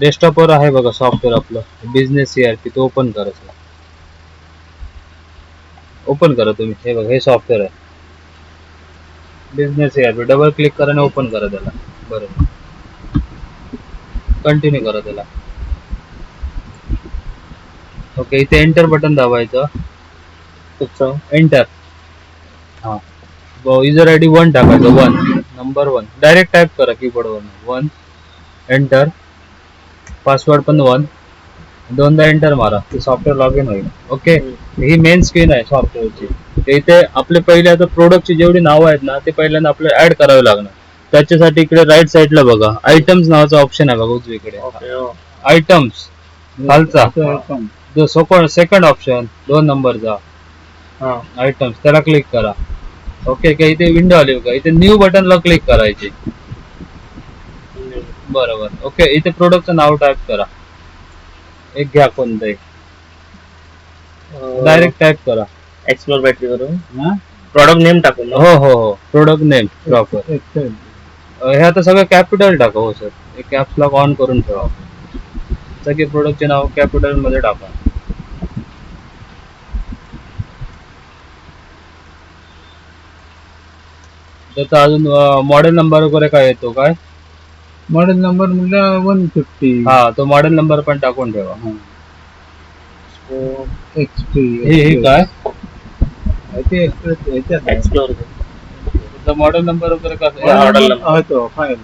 डेस्कटॉपवर आहे बघा सॉफ्टवेअर आपलं. बिझनेस सीआरपी तो ओपन करायचं ओपन करा तुम्ही. हे बघा हे सॉफ्टवेअर आहे. बिझनेस सीआरपी डबल क्लिक करा आणि ओपन करा त्याला. बरोबर कंटिन्यू करा त्याला. ओके इथे एंटर बटन दाबायचं. तुमचं एंटर हा. युजर आय डी वन टाकायचं. One number one direct type करा कीबोर्डवर वन एंटर पासवर्ड पण वन दोनदा एंटर मारा. ते सॉफ्टवेअर लॉग इन होईल ओके ही मेन स्क्रीन आहे सॉफ्टवेअरची इथे आपले पहिले आता प्रोडक्टची जेवढी नावं आहेत ना ते पहिल्यांदा आपल्याला ऍड करावे लागणार. त्याच्यासाठी इकडे राईट साईडला बघा. आयटम्स नावाचा ऑप्शन आहे बघा उजवीकडे. ओके हो. आयटम्स खालचा. जो सेकंड सेकंड ऑप्शन दोन नंबरचा हा. आयटम्स त्याला क्लिक करा. ओके का इथे विंडो आली बघा. इथे न्यू बटनला क्लिक करायची. बरोबर. ओके इथे प्रोडक्टचं नाव टाईप करा. एक घ्या कोणतंही. डायरेक्ट टाईप करा. एक्सप्लोर बॅटरी करून हा? प्रॉडक्ट नेम टाकून ना? हो हो हो. Product name proper. हे आता सगळं कॅपिटल टाका हो सर कॅप्स लॉक ऑन करून ठेवा. सगळे प्रोडक्टचे नाव कॅपिटलमध्ये टाका. त्याचा अजून मॉडेल नंबर वगैरे काय येतो काय? मॉडेल नंबर म्हणलं वन फिफ्टी हा तो मॉडेल नंबर पण टाकून ठेवा. एक्सपी हे हे काय? ते एक्सप्रेस याच्यात आहे. एक्सप्लोर मॉडेल नंबर वगैरे हा, कसं model number. हा, तो फाईल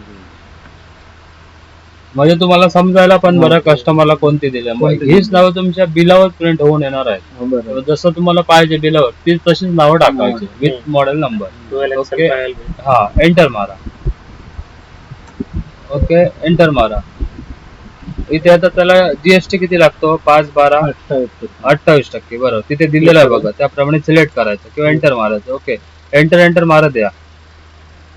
म्हणजे तुम्हाला समजायला पण बरं कस्टमरला कोणती दिली कोणती हीच नावं तुमच्या बिलावर प्रिंट होऊन येणार आहेत. हा, बरोबर जसं तुम्हाला पाहिजे बिलावर तीच तशीच नावं टाकायची विथ मॉडेल नंबर file. हा एंटर मारा. ओके एंटर मारा. इथे आता त्याला जीएसटी किती लागतो? पाच बारा? अठ्ठावीस. अठ्ठावीस टक्के बरोबर तिथे दिलेलं आहे बघा. त्याप्रमाणे सिलेक्ट करायचं किंवा एंटर मारायचं. ओके. एंटर एंटर मारत द्या.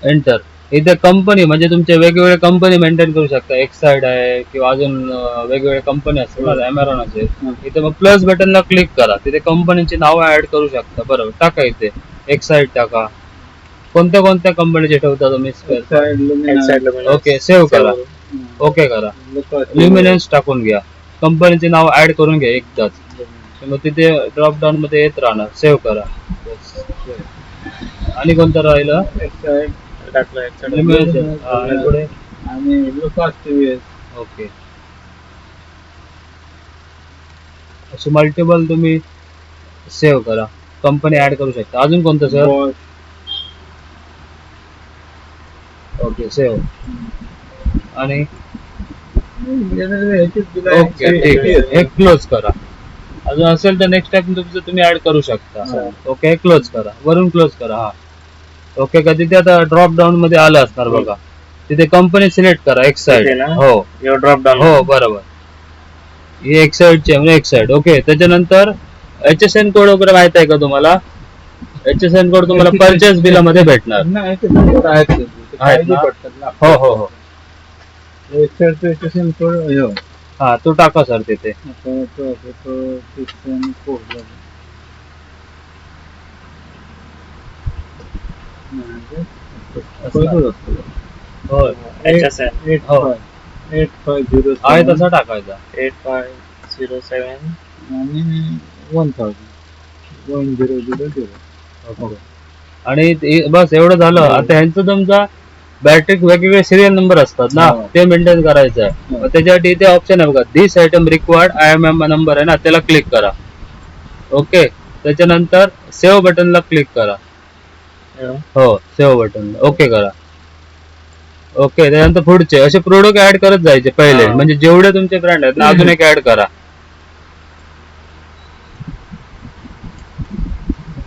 एंटर इथे कंपनी म्हणजे तुमचे वेगवेगळे कंपनी मेंटेन करू शकता. एक्साइड आहे किंवा अजून अं, वेगवेगळे कंपनी असतील. अमेरॉन असेल हं. इथे मग प्लस बटनला क्लिक करा. तिथे कंपनीची नावं ऍड करू शकता. बरोबर टाका इथे. एक्साइड टाका. कोणत्या कोणत्या कंपनीचे ठेवता तुम्ही ओके सेव्ह करा. ओके करा. ल्युमिनन्स टाकून घ्या. कंपनीचे नाव ऍड करून घ्या एकदाच. मग तिथे ड्रॉप डाऊन मध्ये येत राहणार. सेव्ह करा. आणि कोणतं राहिलं? ओके असे मल्टिपल तुम्ही सेव्ह करा. कंपनी ऍड करू शकता. अजून कोणतं सर ओके सेव्ह आणि. ओके ठीक आहे हे क्लोज करा. अजून असेल तर नेक्स्ट टाइम तुमचं तुम्ही ऍड करू शकता. हा. ओके हे क्लोज करा. वरून क्लोज करा हा. ओके का तिथे आता ड्रॉप डाऊन मध्ये आलं असणार बघा. तिथे कंपनी सिलेक्ट करा एक साइड? हो. Drop down. हो बरोबर. ही एक साइडची म्हणजे एक साइड ओके त्याच्यानंतर एच एस एन कोड वगैरे माहीत आहे का तुम्हाला? एच एस एन कोड तुम्हाला परचेस बिलामध्ये भेटणार. हो, हो, हो. हा तू टाका सर तिथे. टाकायचा. एट फाइव झिरो सेवन आणि one thousand one zero zero zero आणि बस एवढं झालं. आता ह्यांचं तुमचं बॅटरी वेगवेगळे सिरियल नंबर असतात ना हो. ते मेंटेन करायचं आहे. मग त्याच्यासाठी इथे ऑप्शन आहे बघा this item required I M M number आहे ना त्याला क्लिक करा ओके त्याच्यानंतर सेव्ह बटनला क्लिक करा. हो सेव्ह बटन ओके करा ओके त्यानंतर पुढचे असे प्रोडक्ट ऍड करत जायचे पहिले. म्हणजे जेवढे तुमचे ब्रँड आहेत ना अजून एक ऍड करा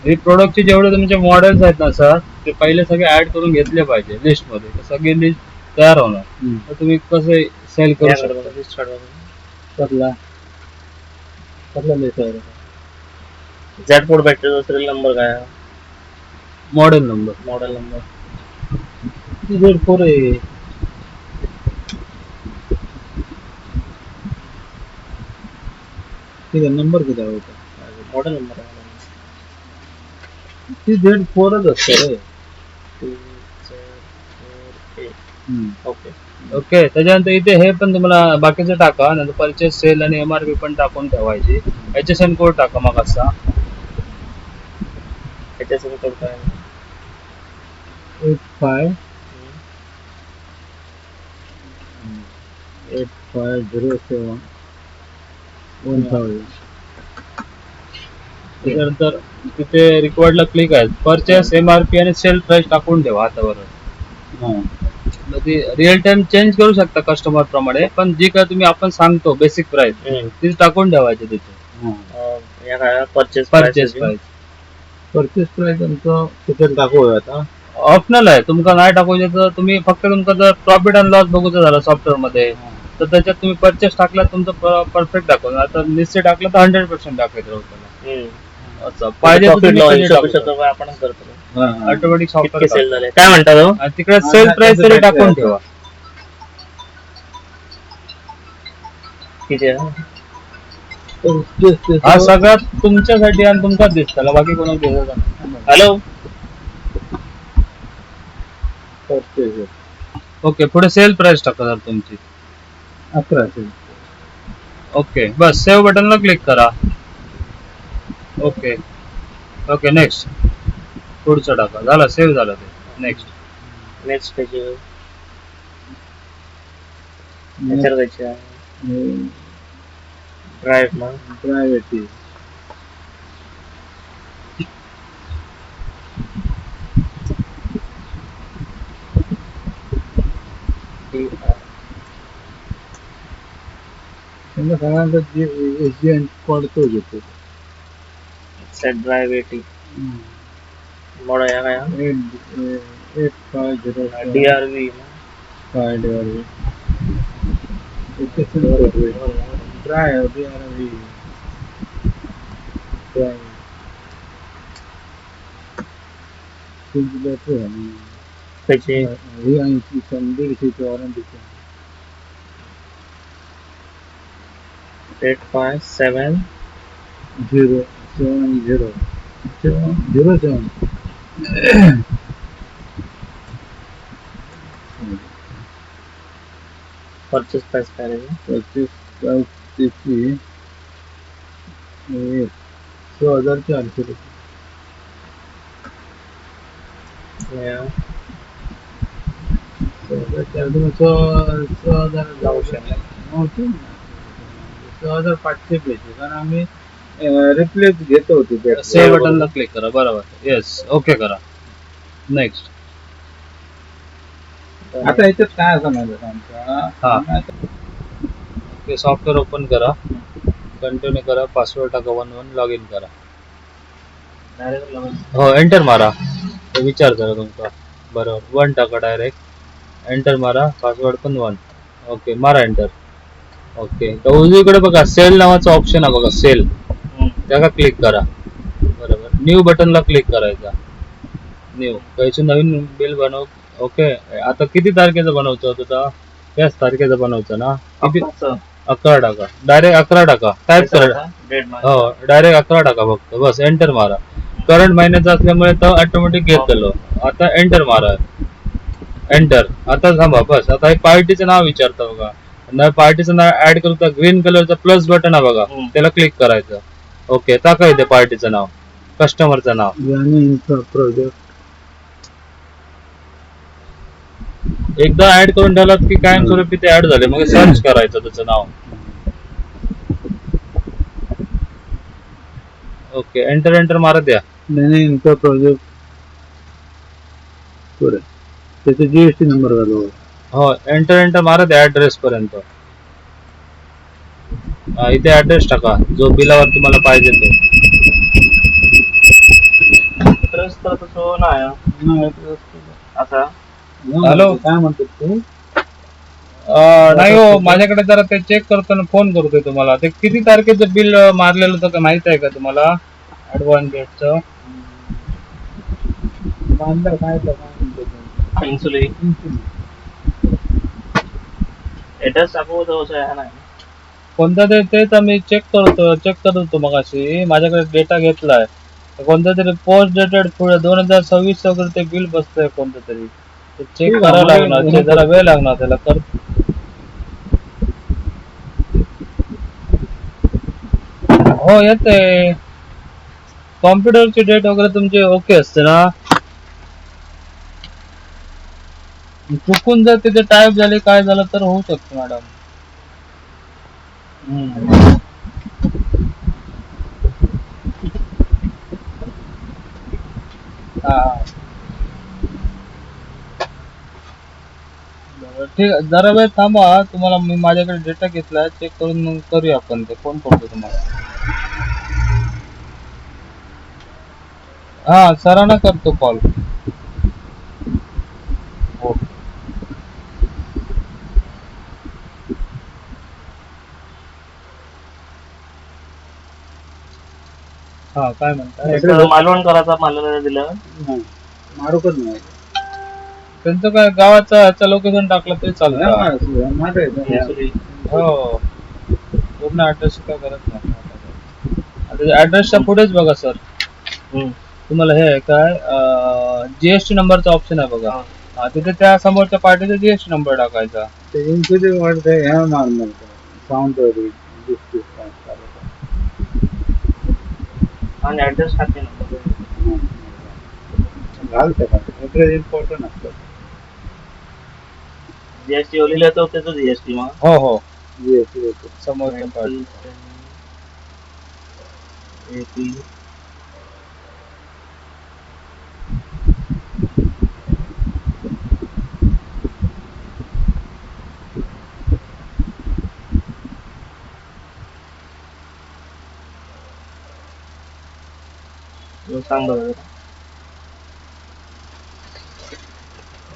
हे प्रोडक्टचे जेवढे तुमचे मॉडेल्स आहेत ना सर ते पहिले सगळे ऍड करून घेतले पाहिजे लिस्टमध्ये. सगळी लिस्ट तयार होणार. तर तुम्ही कसे सेल करू शकता. कसला कसला बॅटरीचा सिरियल नंबर काय? Model number model number Z four आहे. ठीक आहे नंबर किती होता मॉडेल नंबर आहे. ती झेड फोरच असते रे. ओके. ओके त्याच्यानंतर इथे हे पण तुम्हाला बाकीचं टाका नंतर परचेस सेल आणि एमआरपी पण टाकून ठेवायची. एच एन कोड टाका मग असा. त्याच्यासोबत कोड काय? Eight five. Eight five zero seven. One thousand. त्याच्यानंतर तिथे रिक्वायर्डला क्लिक आहे. परचेस एमआरपी आणि सेल प्राइस टाकून ठेवा हातावर हां. मग ती रिअल टाइम चेंज करू शकता कस्टमर प्रमाणे पण जी काय तुम्ही आपण सांगतो बेसिक प्राइस ती टाकून ठेवायची तिथे. हां. Purchase purchase price purchase price आमचं त्याच्यात दाखवूया आता. ऑप्शनल आहे. तुमका नाही टाकूचे तर तुम्ही फक्त तुमका जर प्रॉफिट अँड लॉस बघूचं झालं सॉफ्टवेअरमध्ये तर त्याच्यात तुम्ही परचेस टाकला तुमचं परफेक्ट दाखवणार आता निश्चित टाकलं तर हंड्रेड पर्सेंट दाखवत करतो. हां हां. ऑटोमॅटिक सेल झाले? काय हो? तिकडे सेल प्राइस तरी टाकून ठेवा. किती आहे? हा सगळ्यात तुमच्यासाठी आणि तुमचाच दिसताला बाकी कोणाला दिसत नाही. हॅलो? ओके पुढे सेल प्राइस टाका जर तुमची. अकराशे ओके बस सेव्ह बटनला क्लिक करा. ओके ओके नेक्स्ट पुढचं टाका झालं सेव्ह झालं ते नेक्स्ट नेक्स्ट पेज याच्यावर जायचे आहे ड्राईव्ह ना प्रायव्हेट त्यांना सगळ्यांचा जे एस जी एन कोड तो घेतो सेट ड्राईव्ह एटी मोडा या काय? Eight eight five zero D R V five D dry D R V dry त्याची. ही ऐंशी सन दीडशेची वॉरंटीची eight five seven zero seven zero seven zero seven purchase price काय आहे पच्चीस प्राईस त्याची हे हजार चारशे रुपये सहा हजार चारशे मग हजार सहा हजार पाचशे पाहिजे कारण आम्ही रिप्लेस घेतो होते सेव्ह बटनला क्लिक करा बरोबर. येस ओके करा. नेक्स्ट आता याच्यात काय समजलं हा. आमचा ओके सॉफ्टवेअर ओपन करा. कंटिन्यू करा. पासवर्ड टाका वन वन लॉग इन करा. हो एंटर मारा. तो विचार करा तुमचा. बरोबर. वन टाका डायरेक्ट एंटर मारा. पासवर्ड पण वन ओके मारा एंटर ओके तर उजवीकडे बघा सेल नावाचं ऑप्शन आहे बघा सेल. त्याला क्लिक करा. बरोबर? न्यू बटनला क्लिक करायचा. न्यू काहीच नवीन बिल बनव. ओके आता किती तारखेचं बनवतो तुझा? त्याच तारखेचं बनवचं ना? किती. अकरा टाका. डायरेक्ट अकरा टाका. टाईप करा. हो डायरेक्ट अकरा टाका फक्त. बस एंटर मारा. करंट महिन्याचा असल्यामुळे तो ऑटोमॅटिक घेत गेलो आता एंटर मारा. एंटर आता थांबा बस. आता हे पार्टीचं नाव विचारतं बघा. पार्टीचं नाव ऍड करू तर ग्रीन कलरचं प्लस बटन आहे बघा. त्याला क्लिक करायचं. ओके टाका इथे पार्टीचं नाव. कस्टमरचं नाव. याने इन्फ्रा प्रोजेक्ट एकदा ऍड करून ठेवलात की कायमस्वरूपी ते ऍड झाले. मग सर्च करायचं त्याचं नाव. ओके एंटर एंटर मारा द्या याने इन्फ्रा प्रोजेक्ट त्याचा जीएसटी नंबर घालू हो एंटर एंटर मारा द्या ऍड्रेस पर्यंत. इथे ऍड्रेस टाका जो बिलावर तुम्हाला पाहिजे तो. तसं नाही असा हॅलो? काय म्हणतात तू? अं, नाही हो माझ्याकडे जरा ते चेक करताना फोन करतोय तुम्हाला. ते किती तारखेचं बिल मारलेलं होतं का माहीत आहे का तुम्हाला? ऍडव्हान्स डेटचं बांधर काय तर काय म्हणतात ते? इन्सुली एड्रेस टाकू आहे नाही. कोणता ते तेच आम्ही चेक करतो चेक करत होतो मग अशी माझ्याकडे डेटा घेतलाय. कोणत्या तरी पोस्ट डेटेड पुढे दोन हजार सव्वीस वगैरे ते बिल बसतंय कोणतं तरी. चेक आहे, करावं लागणार ते जरा वेळ लागणार त्याला कर. हो येते कॉम्प्युटरची डेट वगैरे तुमचे ओके असते ना? चुकून जर तिथे टाईप झाले काय झालं तर होऊ शकतं मॅडम हा ठीक आहे जरा वेळ थांबा तुम्हाला मी माझ्याकडे डेटा घेतलाय चेक करून मग करूया आपण ते. फोन करतो तुम्हाला? हा सरांना करतो कॉल हा काय म्हणताय Address- मालवणकराचा मला दिलं. नाही मारुकच नाही. त्यांचं काय गावाचं लोकेशन टाकलं तरी चालतं. हो पूर्ण ऍड्रेस काय करत नाही. ऍड्रेसच्या पुढेच बघा सर हम्म. तुम्हाला हे काय जीएसटी नंबरचा ऑप्शन आहे बघा. हा. हा तिथे त्या समोरच्या पार्टीचा जीएसटी नंबर टाकायचा ते इन्क्लुडिंग वाटतं ह्या नॉर्मल साऊंड आणि ऍड्रेस टाकते ना घालते का ऍड्रेस इम्पॉर्टंट असतं. जीएसटी लिहिलं तर त्याचं जीएसटी मग. हो हो. GST येतं. समोरच्या सांग बरं.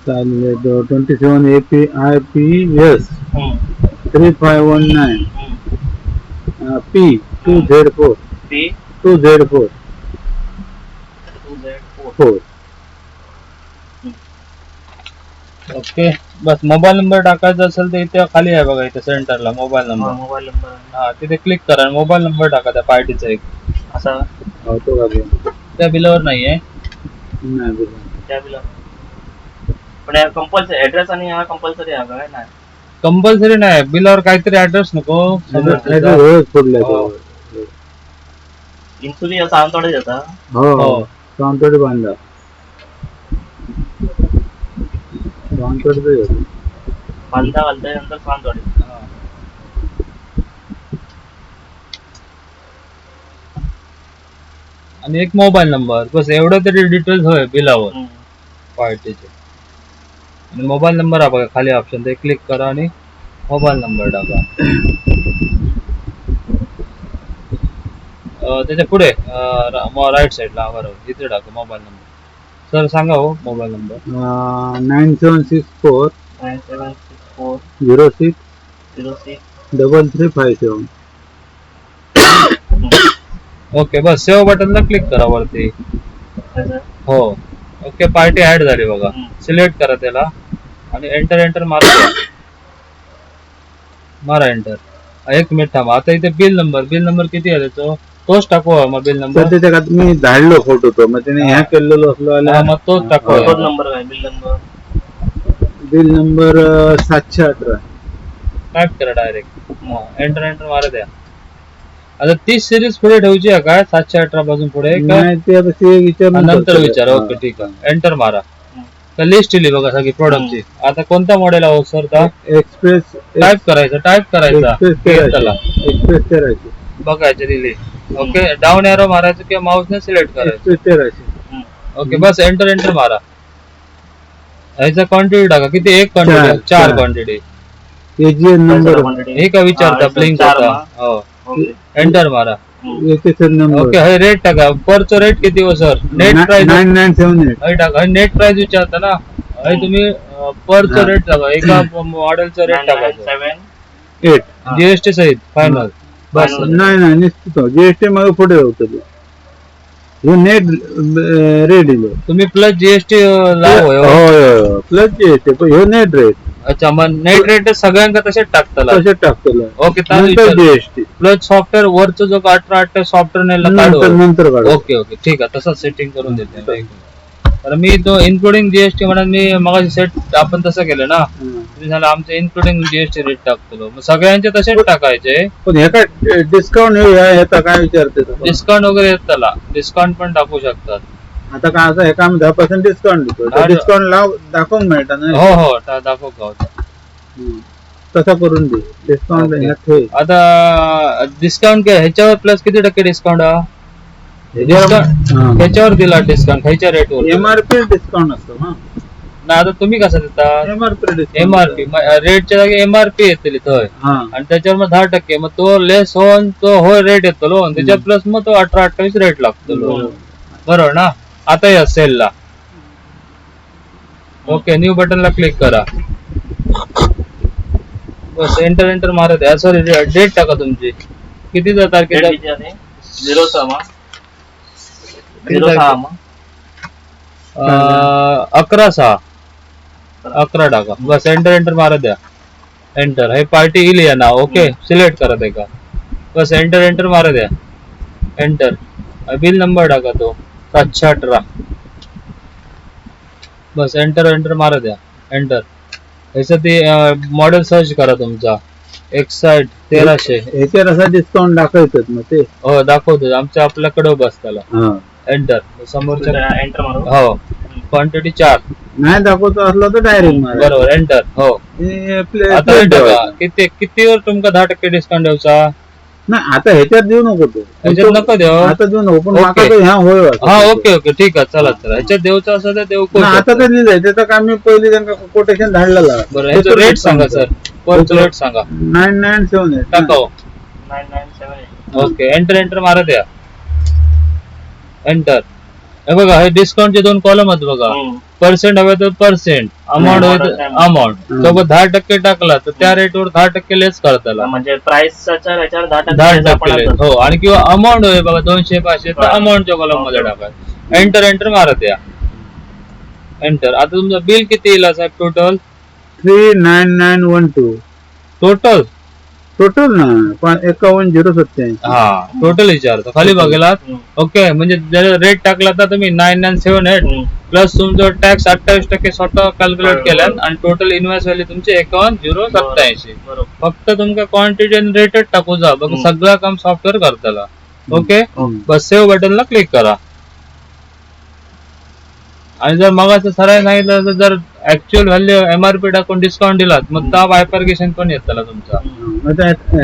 चालेल twenty seven A P I P S. Three five one nine. P two Z four P two Z four Z four. Four okay bus mobile number टाकायचा असेल तर इथे खाली आहे बघा इथे सेंटरला मोबाईल नंबर मोबाईल नंबर. हा तिथे क्लिक करा मोबाईल नंबर टाका त्या पार्टीचा एक असा होतो का? त्या बिलावर नाहीये. नाही दिलं. त्या बिला पण कंपल्सरी ऍड्रेस आणि हा कंपल्सरी आहे काय नाही. कंपल्सरी नाही. बिलावर काहीतरी ऍड्रेस नको. हो. तो. इन्सुली सावंतवाडी येता हो. हो. सावंतवाडी बांधा. सावंतवाडी. बांधा घालता नंतर सावंतवाडी आणि एक मोबाईल नंबर. बस एवढं तरी डिटेल्स होय बिलावर. पार्टीचे आणि मोबाईल नंबर हा बघा खाली ऑप्शन ते क्लिक करा आणि मोबाईल नंबर टाका. अं, त्याच्या पुढे राईट साईडला बरोबर इथे टाका मोबाईल नंबर सर सांगा हो mobile number nine seven six four nine seven six four zero six zero six double three five seven okay बस सेव्ह बटनला क्लिक करा वरती. हो. ओके पार्टी ऍड झाली बघा. सिलेक्ट करा त्याला. आणि एंटर एंटर मारा. मारा एंटर एक मिनिट थांबा. आता इथे बिल नंबर बिल नंबर किती आहे त्याचं? तोच टाकू मग बिल नंबर मी धाडलो फोटो तो. मग त्याने ह्या केलेलो असलो मग तोच टाकू नंबर काय? बिल नंबर बिल नंबर सातशे अठरा. टाईप करा डायरेक्ट एंटर एंटर मारा द्या आता तीस सिरीज पुढे ठेवची आहे काय सातशे अठरा पासून पुढे का? नाही ते आता ते विचार नंतर विचारा. ओके ठीक आहे. एंटर मारा. तर लिस्ट दिली बघा सगळी प्रोडक्टची आता कोणता मॉडेल आहो सर का एक्सप्रेस टाईप करायचं टाईप करायचा. एक्सप्रेस बघायचं दिली ओके डाऊन एरो मारायचं किंवा माऊसने सिलेक्ट करायचं. एक्सप्रेस ओके बस एंटर एंटर मारा. ह्याचा क्वांटिटी टाका. किती? एक क्वांटिटी चार. क्वांटिटी एजीएन नंबर हे का विचारता? हा, ब्लिंक चार होता. मा. हो. ओके एंटर मारा. नंबर ओके हे रेट टाका. परचं रेट किती हो sir net price nine nine seven eight हे टाका. नेट प्राइस विचारता ना. हे तुम्ही परचं. रेट टाका. एका मॉडेलचं रेट टाकायचं सेवन एट जीएसटी सहित फायनल बस. नाही नाही निश्चित जीएसटी मागे पुढे होतं हे नेट रेट दिलो तुम्ही प्लस जीएसटी लाव होय हो. प्लस जीएसटी पण ह्यो नेट रेट अच्छा मग नेट रेट सगळ्यांका तसेच टाकताला. तसे टाकतो ओके नंतर जीएसटी प्लस सॉफ्टवेअर वरचं जो अठरा अठरा सॉफ्टवेअर नंतर काढू. नंतर काढू. ओके ओके ठीक आहे. तसंच सेटिंग करून देते. तर मी तो इन्क्लुडिंग जीएसटी म्हणून मी मग सेट आपण तसं केलं ना. तुम्ही झालं आमचं इन्क्लुडिंग जीएसटी रेट टाकतो. मग सगळ्यांचे तसेच टाकायचे. पण हे काय डिस्काउंट ह्याचा काय विचारते? डिस्काउंट वगैरे येत त्याला डिस्काउंट पण टाकू शकतात. आता काय असं हे काम दहा पर्सेंट डिस्काउंट देतो. डिस्काउंट लाव दाखवून मिळतं ना. हो हो दाखव का होता. हं. तसं करून दे. डिस्काउंट ठेव. आता डिस्काउंट काय ह्याच्यावर प्लस किती टक्के डिस्काउंट हा डिस्काउंट हां. ह्याच्यावर दिला डिस्काउंट ह्याच्या रेटवर एमआरपी डिस्काउंट असतो हा ना आता तुम्ही कसं देता? एमआरपी एमआरपी रेटच्या जागी एमआरपी येतली थंय हा. आणि त्याच्यावर मग दहा टक्के मग तो लेस होऊन तो हो रेट येतलो. आणि त्याच्या प्लस मग तो अठरा अठ्ठावीस रेट लागतो बरोबर ना? आता या सेलला ओके न्यू बटनला क्लिक करा. बस एंटर एंटर मारत आहे. सॉरी डेट टाका तुमची. किती तारखेचा झिरो सहा सहा अकरा सहा. अकरा टाका. बस एंटर एंटर मारत द्या. एंटर हे पार्टी येईल या नाव ओके? सिलेक्ट करा ते का? बस एंटर एंटर मारत द्या. एंटर बिल नंबर टाका तो. सातशे अठरा. बस एंटर एंटर मारत द्या. एंटर ह्याचं ते मॉडेल सर्च करा तुमचा. एक्साइट तेराशे. ह्याच्यावर असं डिस्काउंट दाखवतात मग ते? हो दाखवतो. आमच्या आपल्याकडे बस त्याला. हा. एंटर समोरच्या एंटर मारू हो. क्वांटिटी चार. नाही दाखवतो असलं तर डायरेक्ट मारा. बरोबर एंटर हो. प्ले- आता. किती कितीवर तुमका दहा टक्के डिस्काउंट द्यायचा? नाही आता ह्याच्यात देऊ नको तू. ह्याच्यात नको देऊ? आता देऊ नको पण ओके. माका तो ह्या होय वाटतं. हा ओके ओके ठीक आहे चला चला. ह्याच्यात देऊचं असं तर देऊ नाही, आता. तर लिहिलंय त्याचं काम मी पहिले त्यांना कोटेशन धाडलेलं. बरं ह्याचं रेट सांगा सर पर रेट सांगा. नाईन नाईन सेवन एट टाकाव. Nine nine seven eight okay enter enter मारा द्या. एंटर हे बघा हे डिस्काउंटचे दोन कॉलम आहेत बघा. पर्सेंट हवे तर पर्सेंट अमाऊंट हवे तर. अमाऊंट हम्म. सोबत दहा टक्के टाकला तर त्या रेटवर दहा टक्के लेस करताला म्हणजे प्राइसच्या ह्याच्यावर दहा दहा टक्के टक्के लेस हो आणि किंवा अमाऊंट होय बघा दोनशे पाचशे तर हा. अमाऊंटच्या कॉलममध्ये टाका. एंटर एंटर मारत या. एंटर आता तुमचं बिल किती येईल साहेब total three nine nine one two total total ना पण एकावन्न झिरो सत्याऐंशी हा टोटल विचारतो. खाली बघेला ओके म्हणजे जर रेट टाकला तर तुम्ही nine nine seven eight plus तुमचं टॅक्स अठ्ठावीस टक्के स्वतः कॅल्क्युलेट. केल्यान आणि टोटल इन्व्हेस्ट व्हॅल्यू तुमचे एकावन्न झिरो सत्याऐंशी बरोबर. फक्त तुमका क्वांटिटी आणि रेटेड टाकू जा. बघ. सगळं काम सॉफ्टवेअर करताला ओके. बस सेव्ह बटनला क्लिक करा. आणि जर मगाचं सराय सांगितलं तर जर ऍक्च्युअल व्हॅल्यू एमआरपी टाकून डिस्काउंट दिलात मग त्या बायपरगेशन पण येत त्याला तुमचा.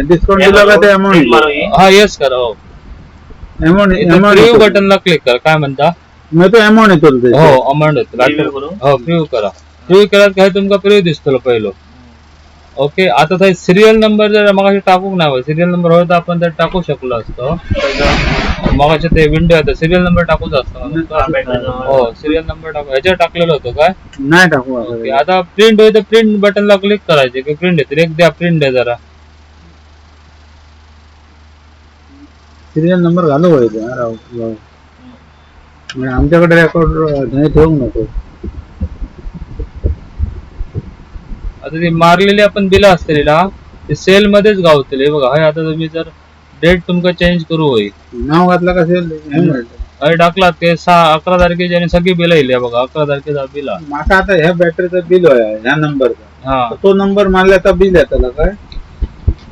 डिस्काउंट दिला का ते अमाऊंट हा येस करा हो. अमाऊंट अमाऊंट बटनला क्लिक करा काय म्हणता? मग तो अमाऊंट येतो. हो अमाऊंट करू? हो प्रिव्ह्यू करा. प्रिव्ह्यू केल्यात काय तुमका प्रिव्ह्यू दिसतो पहिलो. ओके आता ते सिरियल नंबर जर मगाशी टाकूक नाही सिरियल नंबर तर आपण ते टाकू शकलो असतो. मगाशी ते विंडो आहे सिरियल नंबर टाकूच असतो हो सिरियल नंबर टाकू ह्याच्यावर टाकलेलं होतं काय? नाही टाकू ओके आता प्रिंट होईल तर प्रिंट बटनला क्लिक करायचे. की प्रिंट येतील एक द्या प्रिंट द्या जरा. सिरियल नंबर घालू व्हायचा राव राव. म्हणजे आमच्याकडे रेकॉर्ड नाही ठेवू नको. आता ती मारलेली आपण बिलं असतील ना ते सेल मध्येच गावतले. बघा हाय आता तुम्ही जर डेट तुमका चेंज करू होई नाव घातलं का सेल हे. अरे टाकलात ते सहा अकरा तारखेची आणि सगळी बिलं येईल बघा अकरा तारखेचा बिल. माका आता ह्या बॅटरीचं बिल आहे ह्या नंबरचा हा. तो नंबर मारल्याचा बिल आहे त्याला काय?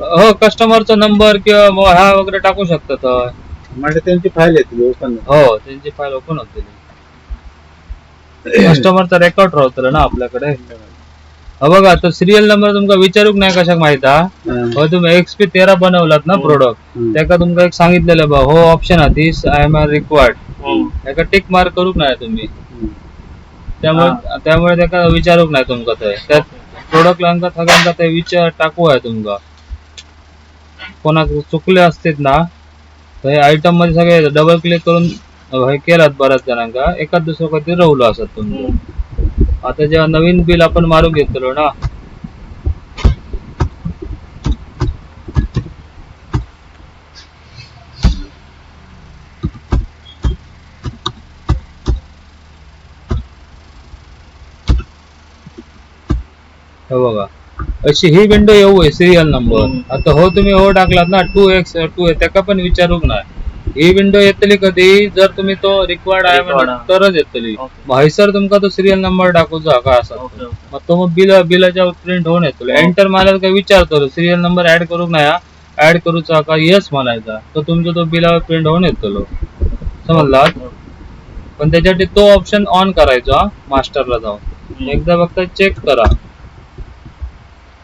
हो कस्टमरचा नंबर किंवा मग हा वगैरे टाकू शकतात म्हणजे त्यांची फाईल येते ओपन हो त्यांची फाईल ओपन होते. कस्टमरचा रेकॉर्ड राहतो ना आपल्याकडे. बघा तो सिरियल नंबर तुमका विचारूक नाही कशाक माहीत हा? हो. तुम्ही एक्सपी तेरा बनवलात ना प्रोडक्ट त्याका तुमका एक सांगितलेलं बा हो ऑप्शन आहे this I M R required त्याका टिक मार्क करूक नाही तुम्ही. त्यामुळे त्यामुळे त्याका विचारूक नाही तुमका ते. त्यात प्रोडक्ट लांका सगळ्यांका ते विचार टाकू आहे तुमका. कोणाक चुकले असतील ना तर हे आयटममध्ये सगळे डबल क्लिक करून हे केलात बऱ्याच जणांका. एकाच दुसरं काहीतरी राहुलो असत तुमचं. आता जेव्हा नवीन बिल आपण मारून घेतलो ना हे बघा अशी ही विंडो येऊ आहे सिरियल नंबर. आता हो तुम्ही हो टाकलात ना टू एक्स टू त्याका पण विचारूक नाही ही विंडो येतली कधी? जर तुम्ही तो रिक्वायर्ड आहे Required तरच येतली. ओके हयसर तुमका तो सिरियल नंबर टाकूचा हा काय असा? ओके मग तो मग बिल बिलाच्या प्रिंट होऊन येतो एंटर मारल्यावर काय विचारतो सिरियल नंबर ऍड करूक नाही ऍड करूचा का? येस म्हणायचा. तर तुमचा तो बिलावर प्रिंट होऊन येतो समजला? पण त्याच्यासाठी तो ऑप्शन ऑन करायचा मास्टरला जाऊन. एकदा फक्त चेक करा.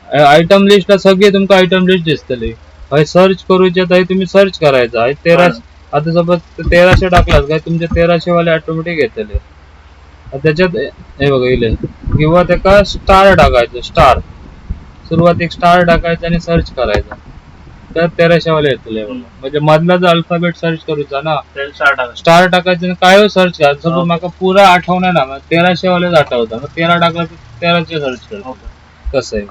आयटम लिस्टला सगळे तुमका आयटम लिस्ट दिसतली. हय सर्च करूचे तुम्ही सर्च करायचा. हय तेरा आता सपोज तेराशे टाकलात काय तुमचे तेराशे वाले ऑटोमॅटिक येतले त्याच्यात हे बघा इले. किंवा त्याका स्टार टाकायचं स्टार सुरुवातीक स्टार टाकायचं आणि सर्च करायचं. तर तेराशे वाले येतले. म्हणजे मधला जो अल्फाबेट सर्च करूचा ना. स्टार टाकायचं. आणि काय सर्च करायचं? हा. सपोज माका पुरा आठवणार ना तेराशे वालेच आठवता. मग तेरा टाकला तर तेराशे सर्च कर. कसं आहे?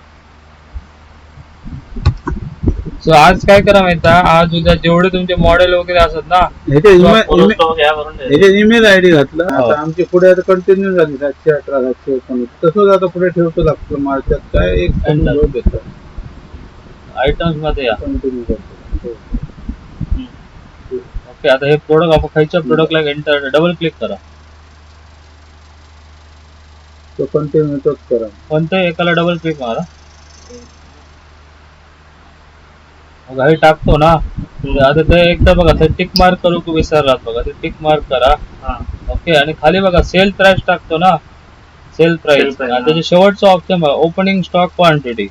सो आज काय करा माहिती आज उद्या जेवढे तुमचे मॉडेल वगैरे असत ना ह्याचे email- पूर्ण email- स्टॉक या करून ठेव. ह्याचे ईमेल आय डी घातला. आता आमची पुढे आता कंटिन्यू झाली. सातशे अठरा सातशे एकोणीस. तसंच आता पुढे ठेवतो लागतो मार्चात काय एक आयटम्समध्ये कंटिन्यू करतो. हो. ओके आता हे प्रोडक्ट आपण खायच्या प्रोडक्टला एंटर डबल क्लिक करा. तो कंटिन्यू तोच करा. कोणत्या एकाला डबल क्लिक मारा. हे टाकतो ना आता ते एकदा बघा ते टिक मार्क करू की विसरलात बघा ते टिक मार्क करा. हा. ओके आणि खाली बघा सेल प्राइस टाकतो ना. सेल प्राइस त्याचे शेवटचं ऑप्शन बघा ओपनिंग स्टॉक क्वांटिटी.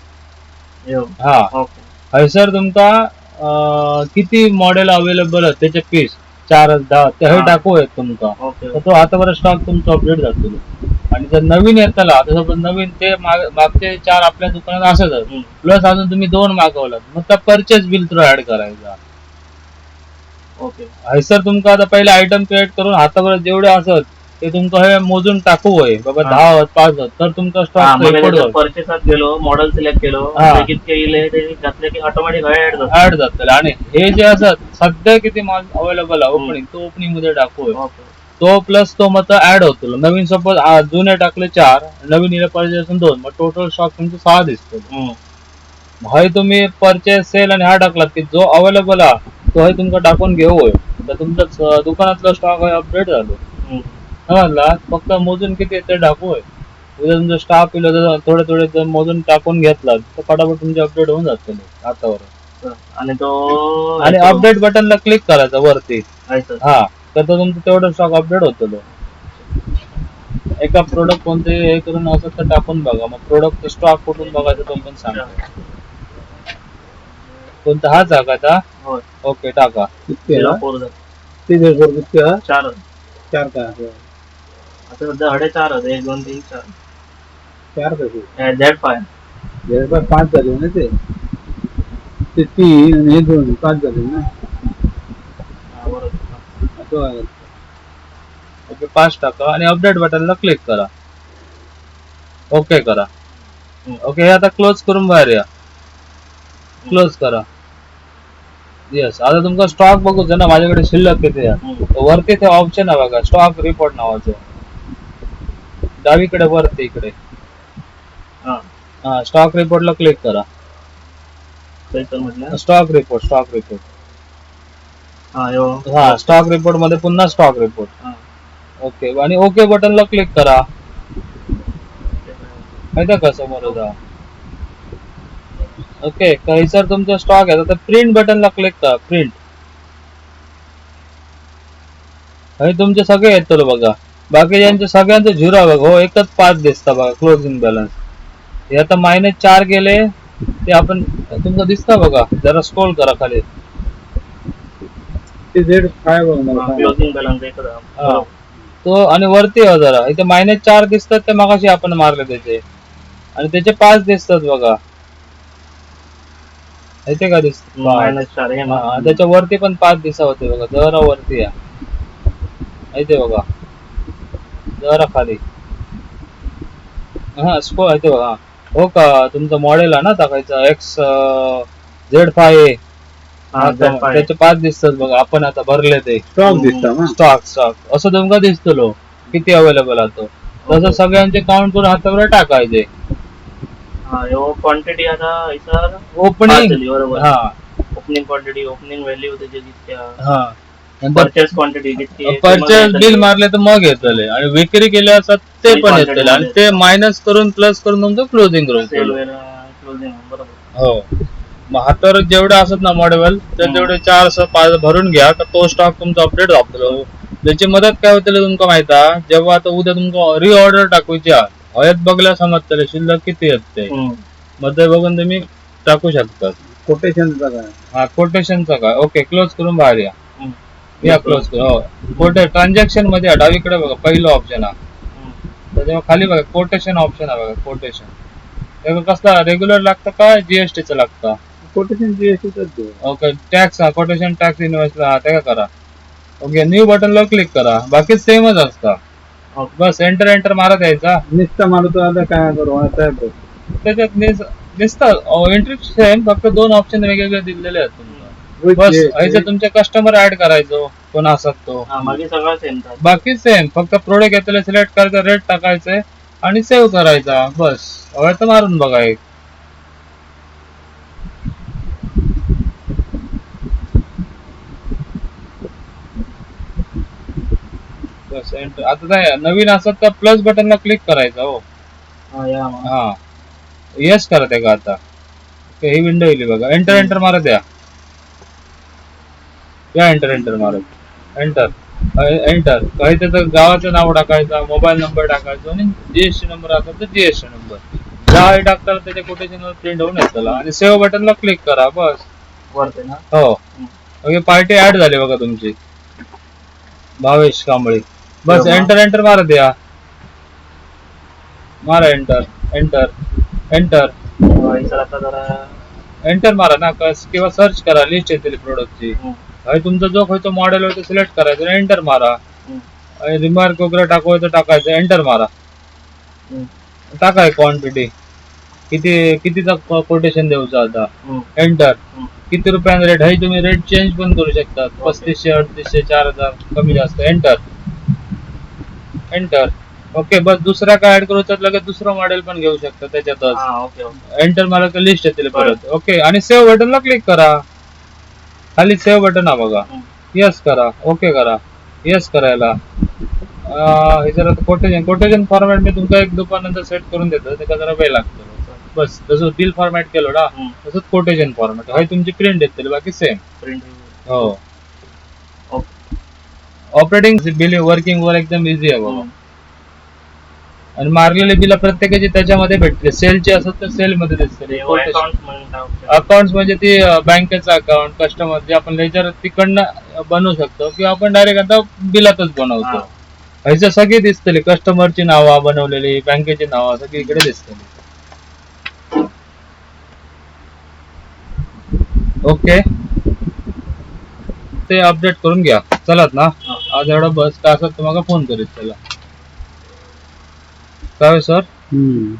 हा. हयसर तुमका अं, किती मॉडेल अवेलेबल आहेत? त्याचे पीस चार दहा ते. टाकू आहेत तुमका ओके तर तो आतापर्यंत स्टॉक तुमचा अपडेट जातो आणि जर नवीन येताला समज नवीन ते माग- मागचे चार आपल्या दुकानात असत हम्म. प्लस अजून तुम्ही दोन मागवलात. मग त्या परचेस बिल थ्रू ऍड करायचा. ओके. हयसर तुमका आता पहिले आयटम क्रिएट करून हातावर जेवढे असत ते तुमका हे मोजून टाकू होय. बाबा हा. दहा आहेत, पाच आहेत तर तुमचा हा स्टॉक रेकॉर्ड परचेसात गेलो मॉडेल सिलेक्ट केलो हा. ते कितके इले ते घातले की ऑटोमॅटिक ऍड जातो ऍड जातले आणि हे जे असत सध्या किती माल अवेलेबल आहे ओपनिंग तो ओपनिंगमध्ये टाकू होय. तो प्लस तो मग ऍड होतो नवीन सपोज जुने टाकले चार नवीन इले परचेस दोन मग टोटल स्टॉक तुमचे सहा दिसतो हम्म. हय तुम्ही परचेस सेल आणि हा टाकलात की जो अवेलेबल हा तो हय तुमका टाकून घेऊ होय. तर तुमचा दुकानातला स्टॉक हय अपडेट झालो. हम्म. फक्त मोजून किती आहे ते टाकू होय उद्या तुमचा स्टाफ येईल तर थोडे थोडे मोजून टाकून घेतला तर फटाफट तुमचे अपडेट होऊन जातो आतावर. आणि तो आणि अपडेट बटनला क्लिक करायचं वरती. आहे सर. हा तर तो तुमचं तेवढं स्टॉक अपडेट होतो तो. एका प्रोडक्ट कोणते हे करून असं तर टाकून बघा. मग प्रोडक्ट स्टॉक कुठून बघायचं तो पण सांगा कोणता? हा जागा होय ओके टाका. किती आहे? आहे? चार. चार काय आहे? आता सध्या हडे चार आहेत एक दोन तीन चार. चार कसे झेड फाय जवळपास पाच झाले ना ते ते तीन आणि हे दोन पाच झाले ना असं आहे. ओके पाच टाका. आणि अपडेट बटनला क्लिक करा. ओके करा. ओके हे आता क्लोज करून बाहेर या. क्लोज करा. येस आता तुमचा स्टॉक बघूच ना माझ्याकडे शिल्लक किती आहे? तर वरती ते ऑप्शन आहे बघा स्टॉक रिपोर्ट नावाचं. डावीकडे वरती इकडे. हा. हा स्टॉक रिपोर्टला क्लिक करा. तर म्हटलं स्टॉक रिपोर्ट स्टॉक रिपोर्ट हा यो. हा स्टॉक रिपोर्टमध्ये पुन्हा स्टॉक रिपोर्ट हा. ओके आणि ओके बटनला क्लिक करा. माहिती का समोर जा ओके काही सर तुमचा स्टॉक आहे तर प्रिंट बटनला क्लिक करा प्रिंट आणि तुमचे सगळे येतो बघा. बाकीच्यांचे सगळ्यांचे झिरो आहे बघा. हो एकच पाच दिसता बघा क्लोजिंग बॅलन्स हे आता मायनस चार गेले ते आपण तुमचं दिसतं बघा. जरा स्क्रोल करा खाली. ते झेड क्लोजिंग बॅलन्स. हा. आणि वरती हो जरा. इथे मायनस चार दिसतात ते मगाशी आपण मारले त्याचे. आणि त्याचे पाच दिसतात बघा. इथे का दिसत मायनस चार हे हा, त्याच्या वरती पण पाच दिसा होते बघा. जरा वरती या. इथे बघा. जरा खाली हा स्को इथे बघा हो. का तुमचं मॉडेल आहे ना टाकायचं. X Z five Z5. त्याचे पाच दिसतात बघा आपण आता भरले ते. स्टॉक दिसता ना. स्टॉक स्टॉक असं तुमका दिसतलो किती अवेलेबल आहे तो. तसं सगळ्यांचे काउंट करून हातावर टाकायचे. हा यो क्वांटिटी आता ओपनिंग बरोबर. हा. ओपनिंग क्वांटिटी ओपनिंग व्हॅल्यू त्याचे जितक्या हा. परचेस क्वांटिटी किती परचेस बिल मारले तर मग येतले आणि विक्री केली असतात ते ती पण येतले आणि ते मायनस करून प्लस करून तुमचं क्लोजिंग क्लोजिंग हो. मग हातावर जेवढे असत ना मॉडेल तर. तेवढे चार पाच भरून घ्या. तर तो स्टॉक तुमचा अपडेट जातलो त्याची मदत काय होतले तुमका माहिता जेव्हा आता उद्या तुमका रिऑर्डर टाकूची हयत बघल्या समजतले शिल्लक किती येत ते हम्म. मध्ये बघून तुम्ही टाकू शकतात कोटेशनचा काय हा कोटेशनचा काय? ओके क्लोज करून बाहेर या. या क्लोज करू हो. ट्रान्झॅक्शनमध्ये डावीकडे बघा पहिलं ऑप्शन हम्म. त्याच्यावर खाली बघा कोटेशन ऑप्शन आहे बघा कोटेशन कसला रेग्युलर लागतं का जीएसटी चं लागतं? कोटेशन जीएसटीच ओके टॅक्स कोटेशन टॅक्स इन्व्हेस्टला ते का करा? ओके न्यू बटनला क्लिक करा. बाकी सेमच असतं. बस एंटर एंटर मारत यायचा. नुसता मारतो आता काय करू. त्याच्यात निस- दिसतं एंट्री सेम फक्त दोन ऑप्शन वेगवेगळे दिलेले आहेत. बस? याचे तुमचे कस्टमर ऍड करायचो कोण असत तो. हा बाकी सगळं सेम बाकी सेम फक्त प्रोडक्ट घेतले सिलेक्ट करायचं रेट टाकायचे आणि सेव्ह करायचा बस. हवं तर मारून बघा एक. बस. आता काय नवीन असत तर प्लस बटनला क्लिक करायचं हो. हा. हा. येस करत आहे का आता? ही विंडो येईल बघा. एंटर एंटर मारत या. या एंटर एंटर मारत एंटर एंटर काही त्याचं गावाचं नाव टाकायचं मोबाईल नंबर टाकायचा आणि जीएसटी नंबर असेल तर जीएसटी नंबर ज्या टाकताना त्याच्या कोटेशन प्रिंट होऊन येतं आणि सेव्ह बटनला क्लिक करा बस. वरती ना? हो. ओके पार्टी ऍड झाली बघा तुमची. भावेश कांबळे. बस? एंटर एंटर मारत या मारा एंटर एंटर एंटर एंटर मारा ना कस किंवा सर्च करा लिस्ट येतील प्रोडक्टची. आणि तुमचा जो खयतो मॉडेल होतो सिलेक्ट करायचं एंटर मारा. आणि रिमार्क वगैरे टाकू तर टाकायचं एंटर मारा. टाकाय क्वांटिटी किती कितीचा कोटेशन द्यायचं आता. एंटर. किती रुपयाने रेट आहे तुम्ही रेट चेंज पण करू शकतात पस्तीसशे अडतीसशे चार हजार कमी जास्त. एंटर एंटर ओके बस दुसरा काय ऍड करू? तर लगेच दुसरं मॉडेल पण घेऊ शकता त्याच्यातच. एंटर मारा तर लिस्ट येतील परत. ओके आणि सेव्ह बटनला क्लिक करा. खाली सेव्ह बटन हा बघा. येस करा. ओके करा. येस करायला. हे जरा कोटेशन कोटेशन फॉर्मॅट मी तुमचा एक दुपारनंतर सेट करून देतो. त्याचा जरा वेळ लागतो. बस जसं बिल फॉर्मॅट केलं ना. तसंच कोटेशन फॉर्मॅट हे तुमची प्रिंट येतील बाकी सेम प्रिंट हो. ऑपरेटिंग बिल वर्किंग वर एकदम इझी आहे बाबा. आणि मारलेले बिल प्रत्येकाची त्याच्यामध्ये भेटते. सेलची असत तर सेल मध्ये दिसते? अकाउंट म्हणजे ती बँकेचं अकाउंट कस्टमर जे आपण लेजर तिकडनं बनवू शकतो किंवा आपण डायरेक्ट आता बिलातच बनवतो. हा. ह्याचे सगळे दिसतले कस्टमरची नावं बनवलेली बँकेची नावं सगळी इकडे दिसतली ओके ते अपडेट करून घ्या. चलात ना? हा. आज एवढा बस तासात तुम्हाला फोन करीत चला. काय सर हम्म.